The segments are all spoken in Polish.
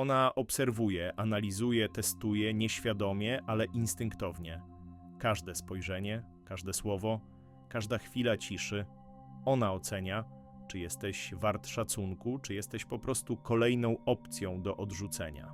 Ona obserwuje, analizuje, testuje nieświadomie, ale instynktownie. Każde spojrzenie, każde słowo, każda chwila ciszy. Ona ocenia, czy jesteś wart szacunku, czy jesteś po prostu kolejną opcją do odrzucenia.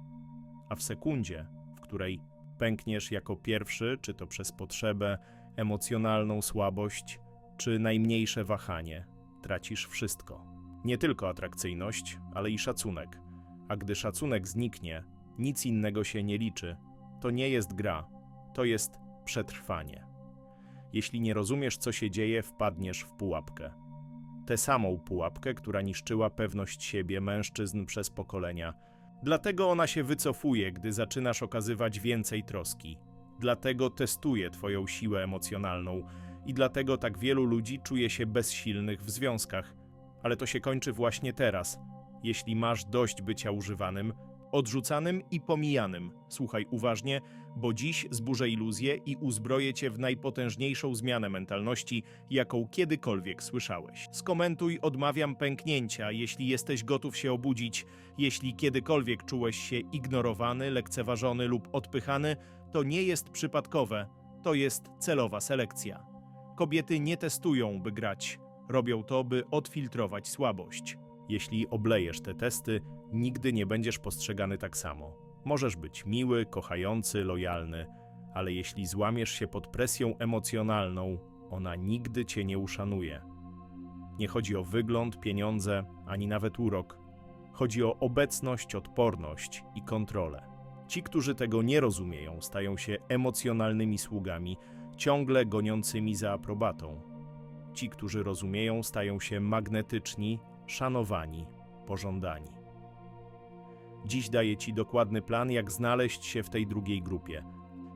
A w sekundzie, w której pękniesz jako pierwszy, czy to przez potrzebę, emocjonalną słabość, czy najmniejsze wahanie, tracisz wszystko. Nie tylko atrakcyjność, ale i szacunek. A gdy szacunek zniknie, nic innego się nie liczy. To nie jest gra, to jest przetrwanie. Jeśli nie rozumiesz, co się dzieje, wpadniesz w pułapkę. Tę samą pułapkę, która niszczyła pewność siebie mężczyzn przez pokolenia. Dlatego ona się wycofuje, gdy zaczynasz okazywać więcej troski. Dlatego testuje Twoją siłę emocjonalną i dlatego tak wielu ludzi czuje się bezsilnych w związkach. Ale to się kończy właśnie teraz. Jeśli masz dość bycia używanym, odrzucanym i pomijanym, słuchaj uważnie, bo dziś zburzę iluzję i uzbroję cię w najpotężniejszą zmianę mentalności, jaką kiedykolwiek słyszałeś. Skomentuj, odmawiam pęknięcia, jeśli jesteś gotów się obudzić. Jeśli kiedykolwiek czułeś się ignorowany, lekceważony lub odpychany, to nie jest przypadkowe, to jest celowa selekcja. Kobiety nie testują, by grać, robią to, by odfiltrować słabość. Jeśli oblejesz te testy, nigdy nie będziesz postrzegany tak samo. Możesz być miły, kochający, lojalny, ale jeśli złamiesz się pod presją emocjonalną, ona nigdy cię nie uszanuje. Nie chodzi o wygląd, pieniądze, ani nawet urok. Chodzi o obecność, odporność i kontrolę. Ci, którzy tego nie rozumieją, stają się emocjonalnymi sługami, ciągle goniącymi za aprobatą. Ci, którzy rozumieją, stają się magnetyczni, szanowani, pożądani. Dziś daję Ci dokładny plan, jak znaleźć się w tej drugiej grupie.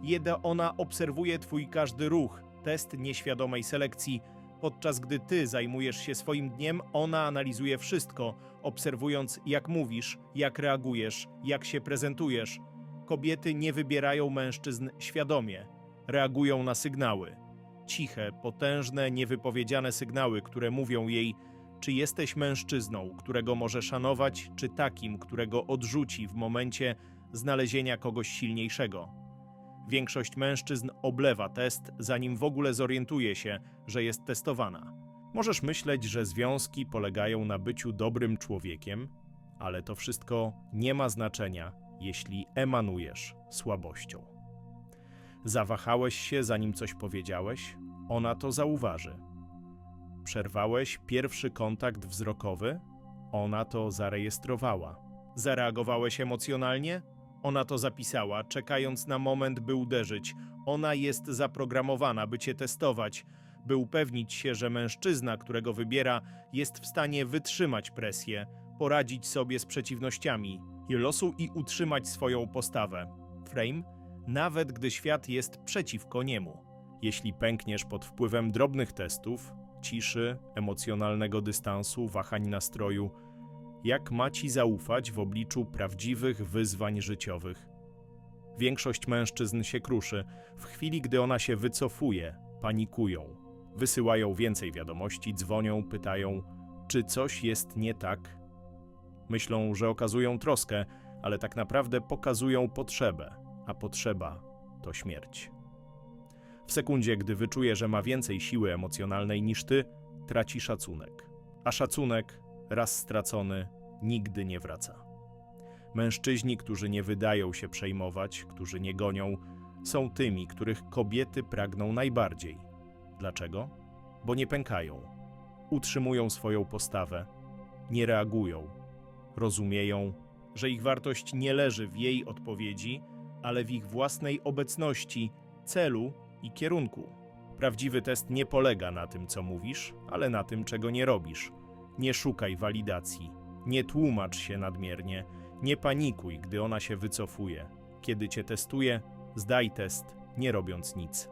Jeda ona obserwuje Twój każdy ruch, test nieświadomej selekcji. Podczas gdy Ty zajmujesz się swoim dniem, ona analizuje wszystko, obserwując jak mówisz, jak reagujesz, jak się prezentujesz. Kobiety nie wybierają mężczyzn świadomie, reagują na sygnały. Ciche, potężne, niewypowiedziane sygnały, które mówią jej, czy jesteś mężczyzną, którego może szanować, czy takim, którego odrzuci w momencie znalezienia kogoś silniejszego. Większość mężczyzn oblewa test, zanim w ogóle zorientuje się, że jest testowana. Możesz myśleć, że związki polegają na byciu dobrym człowiekiem, ale to wszystko nie ma znaczenia, jeśli emanujesz słabością. Zawahałeś się, zanim coś powiedziałeś, ona to zauważy. Przerwałeś pierwszy kontakt wzrokowy? Ona to zarejestrowała. Zareagowałeś emocjonalnie? Ona to zapisała, czekając na moment, by uderzyć. Ona jest zaprogramowana, by cię testować, by upewnić się, że mężczyzna, którego wybiera, jest w stanie wytrzymać presję, poradzić sobie z przeciwnościami losu i utrzymać swoją postawę. Frame, nawet gdy świat jest przeciwko niemu. Jeśli pękniesz pod wpływem drobnych testów, ciszy, emocjonalnego dystansu, wahań nastroju, jak ma ci zaufać w obliczu prawdziwych wyzwań życiowych? Większość mężczyzn się kruszy. W chwili, gdy ona się wycofuje, panikują. Wysyłają więcej wiadomości, dzwonią, pytają, czy coś jest nie tak. Myślą, że okazują troskę, ale tak naprawdę pokazują potrzebę, a potrzeba to śmierć. W sekundzie, gdy wyczuje, że ma więcej siły emocjonalnej niż ty, traci szacunek. A szacunek, raz stracony, nigdy nie wraca. Mężczyźni, którzy nie wydają się przejmować, którzy nie gonią, są tymi, których kobiety pragną najbardziej. Dlaczego? Bo nie pękają, utrzymują swoją postawę, nie reagują, rozumieją, że ich wartość nie leży w jej odpowiedzi, ale w ich własnej obecności, celu i kierunku. Prawdziwy test nie polega na tym, co mówisz, ale na tym, czego nie robisz. Nie szukaj walidacji, nie tłumacz się nadmiernie, nie panikuj, gdy ona się wycofuje. Kiedy cię testuje, zdaj test, nie robiąc nic.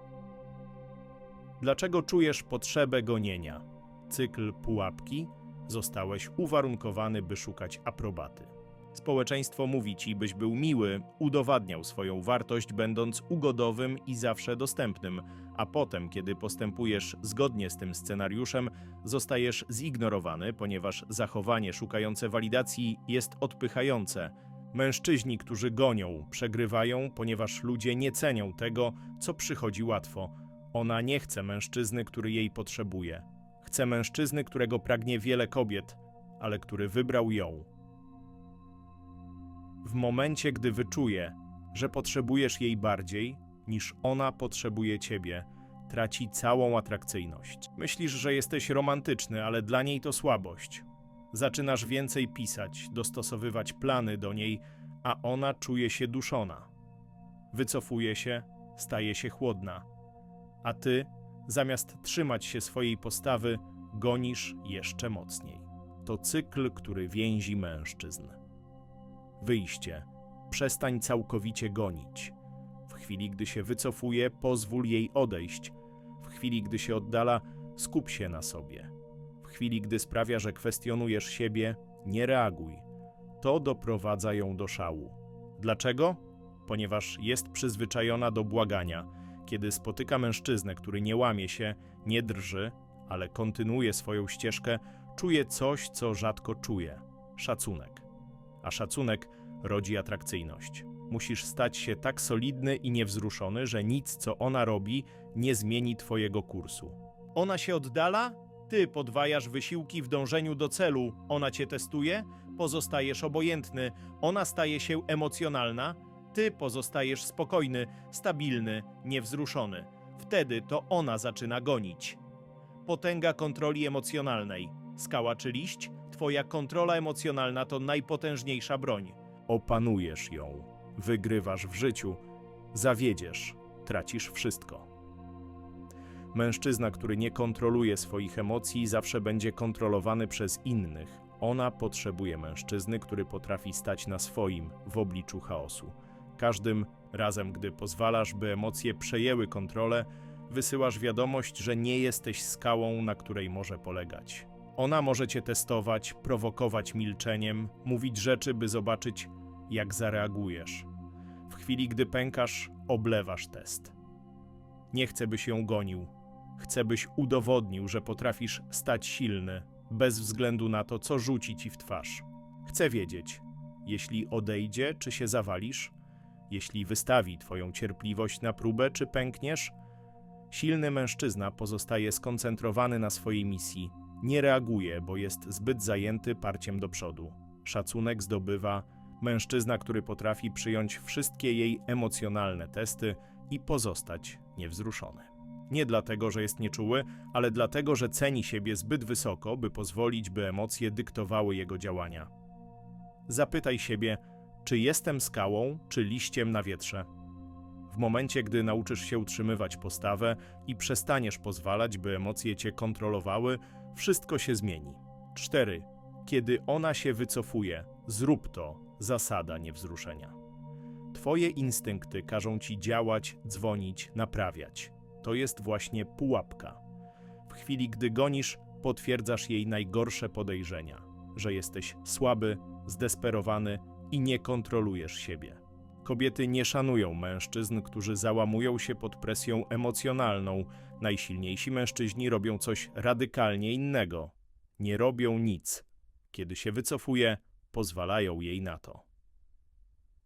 Dlaczego czujesz potrzebę gonienia? Cykl pułapki? Zostałeś uwarunkowany, by szukać aprobaty. Społeczeństwo mówi ci, byś był miły, udowadniał swoją wartość, będąc ugodowym i zawsze dostępnym, a potem, kiedy postępujesz zgodnie z tym scenariuszem, zostajesz zignorowany, ponieważ zachowanie szukające walidacji jest odpychające. Mężczyźni, którzy gonią, przegrywają, ponieważ ludzie nie cenią tego, co przychodzi łatwo. Ona nie chce mężczyzny, który jej potrzebuje. Chce mężczyzny, którego pragnie wiele kobiet, ale który wybrał ją. W momencie, gdy wyczuje, że potrzebujesz jej bardziej niż ona potrzebuje ciebie, traci całą atrakcyjność. Myślisz, że jesteś romantyczny, ale dla niej to słabość. Zaczynasz więcej pisać, dostosowywać plany do niej, a ona czuje się duszona. Wycofuje się, staje się chłodna. A ty, zamiast trzymać się swojej postawy, gonisz jeszcze mocniej. To cykl, który więzi mężczyzn. Wyjście. Przestań całkowicie gonić. W chwili, gdy się wycofuje, pozwól jej odejść. W chwili, gdy się oddala, skup się na sobie. W chwili, gdy sprawia, że kwestionujesz siebie, nie reaguj. To doprowadza ją do szału. Dlaczego? Ponieważ jest przyzwyczajona do błagania. Kiedy spotyka mężczyznę, który nie łamie się, nie drży, ale kontynuuje swoją ścieżkę, czuje coś, co rzadko czuje szacunek. A szacunek rodzi atrakcyjność. Musisz stać się tak solidny i niewzruszony, że nic, co ona robi, nie zmieni twojego kursu. Ona się oddala, ty podwajasz wysiłki w dążeniu do celu, ona cię testuje, pozostajesz obojętny, ona staje się emocjonalna, ty pozostajesz spokojny, stabilny, niewzruszony. Wtedy to ona zaczyna gonić. Potęga kontroli emocjonalnej. Skała czy liść? Twoja kontrola emocjonalna to najpotężniejsza broń. Opanujesz ją, wygrywasz w życiu, zawiedziesz, tracisz wszystko. Mężczyzna, który nie kontroluje swoich emocji, zawsze będzie kontrolowany przez innych. Ona potrzebuje mężczyzny, który potrafi stać na swoim w obliczu chaosu. Każdym razem, gdy pozwalasz, by emocje przejęły kontrolę, wysyłasz wiadomość, że nie jesteś skałą, na której może polegać. Ona może cię testować, prowokować milczeniem, mówić rzeczy, by zobaczyć, jak zareagujesz. W chwili, gdy pękasz, oblewasz test. Nie chcę, byś ją gonił. Chcę, byś udowodnił, że potrafisz stać silny, bez względu na to, co rzuci ci w twarz. Chcę wiedzieć, jeśli odejdzie, czy się zawalisz, jeśli wystawi twoją cierpliwość na próbę, czy pękniesz. Silny mężczyzna pozostaje skoncentrowany na swojej misji. Nie reaguje, bo jest zbyt zajęty parciem do przodu. Szacunek zdobywa mężczyzna, który potrafi przyjąć wszystkie jej emocjonalne testy i pozostać niewzruszony. Nie dlatego, że jest nieczuły, ale dlatego, że ceni siebie zbyt wysoko, by pozwolić, by emocje dyktowały jego działania. Zapytaj siebie, czy jestem skałą, czy liściem na wietrze. W momencie, gdy nauczysz się utrzymywać postawę i przestaniesz pozwalać, by emocje cię kontrolowały, wszystko się zmieni. 4. Kiedy ona się wycofuje, zrób to, zasada niewzruszenia. Twoje instynkty każą ci działać, dzwonić, naprawiać. To jest właśnie pułapka. W chwili, gdy gonisz, potwierdzasz jej najgorsze podejrzenia, że jesteś słaby, zdesperowany i nie kontrolujesz siebie. Kobiety nie szanują mężczyzn, którzy załamują się pod presją emocjonalną. Najsilniejsi mężczyźni robią coś radykalnie innego. Nie robią nic. Kiedy się wycofuje, pozwalają jej na to.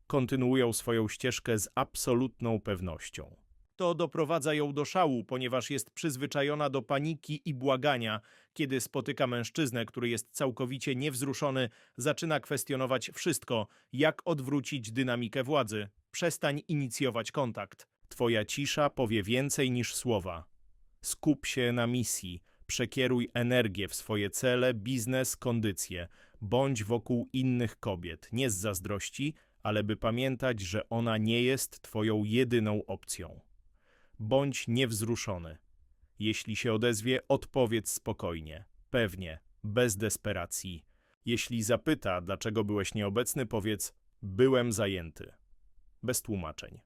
Kontynuują swoją ścieżkę z absolutną pewnością. To doprowadza ją do szału, ponieważ jest przyzwyczajona do paniki i błagania. Kiedy spotyka mężczyznę, który jest całkowicie niewzruszony, zaczyna kwestionować wszystko, jak odwrócić dynamikę władzy. Przestań inicjować kontakt. Twoja cisza powie więcej niż słowa. Skup się na misji, przekieruj energię w swoje cele, biznes, kondycję. Bądź wokół innych kobiet, nie z zazdrości, ale by pamiętać, że ona nie jest twoją jedyną opcją. Bądź niewzruszony. Jeśli się odezwie, odpowiedz spokojnie, pewnie, bez desperacji. Jeśli zapyta, dlaczego byłeś nieobecny, powiedz: Byłem zajęty. Bez tłumaczeń.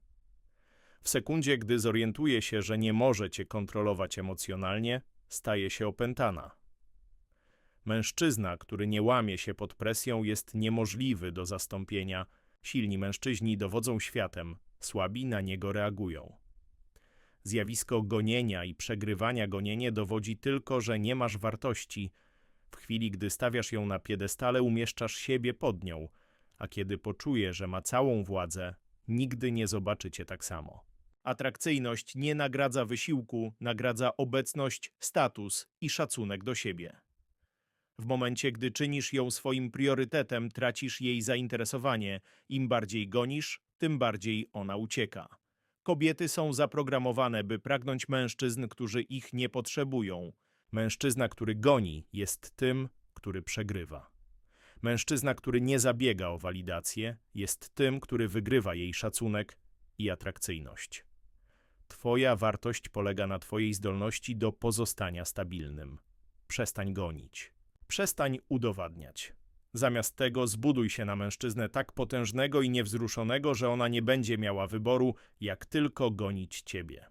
W sekundzie, gdy zorientuje się, że nie może cię kontrolować emocjonalnie, staje się opętana. Mężczyzna, który nie łamie się pod presją, jest niemożliwy do zastąpienia. Silni mężczyźni dowodzą światem, słabi na niego reagują. Zjawisko gonienia i przegrywania gonienie dowodzi tylko, że nie masz wartości. W chwili, gdy stawiasz ją na piedestale, umieszczasz siebie pod nią, a kiedy poczuje, że ma całą władzę, nigdy nie zobaczy cię tak samo. Atrakcyjność nie nagradza wysiłku, nagradza obecność, status i szacunek do siebie. W momencie, gdy czynisz ją swoim priorytetem, tracisz jej zainteresowanie. Im bardziej gonisz, tym bardziej ona ucieka. Kobiety są zaprogramowane, by pragnąć mężczyzn, którzy ich nie potrzebują. Mężczyzna, który goni, jest tym, który przegrywa. Mężczyzna, który nie zabiega o walidację, jest tym, który wygrywa jej szacunek i atrakcyjność. Twoja wartość polega na Twojej zdolności do pozostania stabilnym. Przestań gonić. Przestań udowadniać. Zamiast tego zbuduj się na mężczyznę tak potężnego i niewzruszonego, że ona nie będzie miała wyboru, jak tylko gonić ciebie.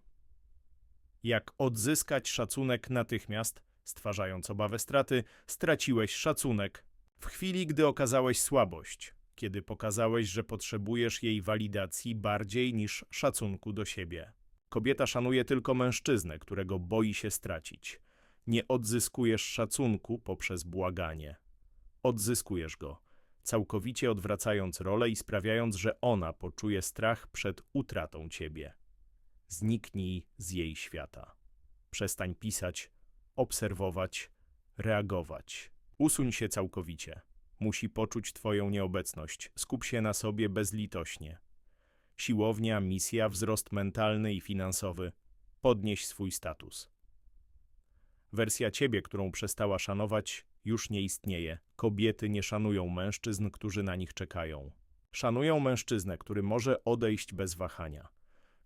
Jak odzyskać szacunek natychmiast, stwarzając obawę straty, straciłeś szacunek w chwili, gdy okazałeś słabość, kiedy pokazałeś, że potrzebujesz jej walidacji bardziej niż szacunku do siebie. Kobieta szanuje tylko mężczyznę, którego boi się stracić. Nie odzyskujesz szacunku poprzez błaganie. Odzyskujesz go, całkowicie odwracając rolę i sprawiając, że ona poczuje strach przed utratą ciebie. Zniknij z jej świata. Przestań pisać, obserwować, reagować. Usuń się całkowicie. Musi poczuć Twoją nieobecność. Skup się na sobie bezlitośnie. Siłownia, misja, wzrost mentalny i finansowy. Podnieś swój status. Wersja ciebie, którą przestała szanować, już nie istnieje. Kobiety nie szanują mężczyzn, którzy na nich czekają. Szanują mężczyznę, który może odejść bez wahania.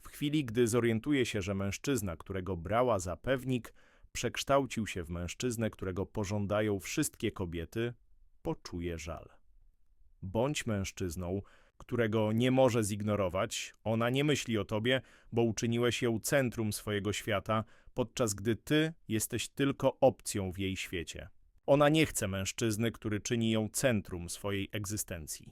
W chwili, gdy zorientuje się, że mężczyzna, którego brała za pewnik, przekształcił się w mężczyznę, którego pożądają wszystkie kobiety, poczuje żal. Bądź mężczyzną, którego nie może zignorować. Ona nie myśli o tobie, bo uczyniłeś ją centrum swojego świata, podczas gdy ty jesteś tylko opcją w jej świecie. Ona nie chce mężczyzny, który czyni ją centrum swojej egzystencji.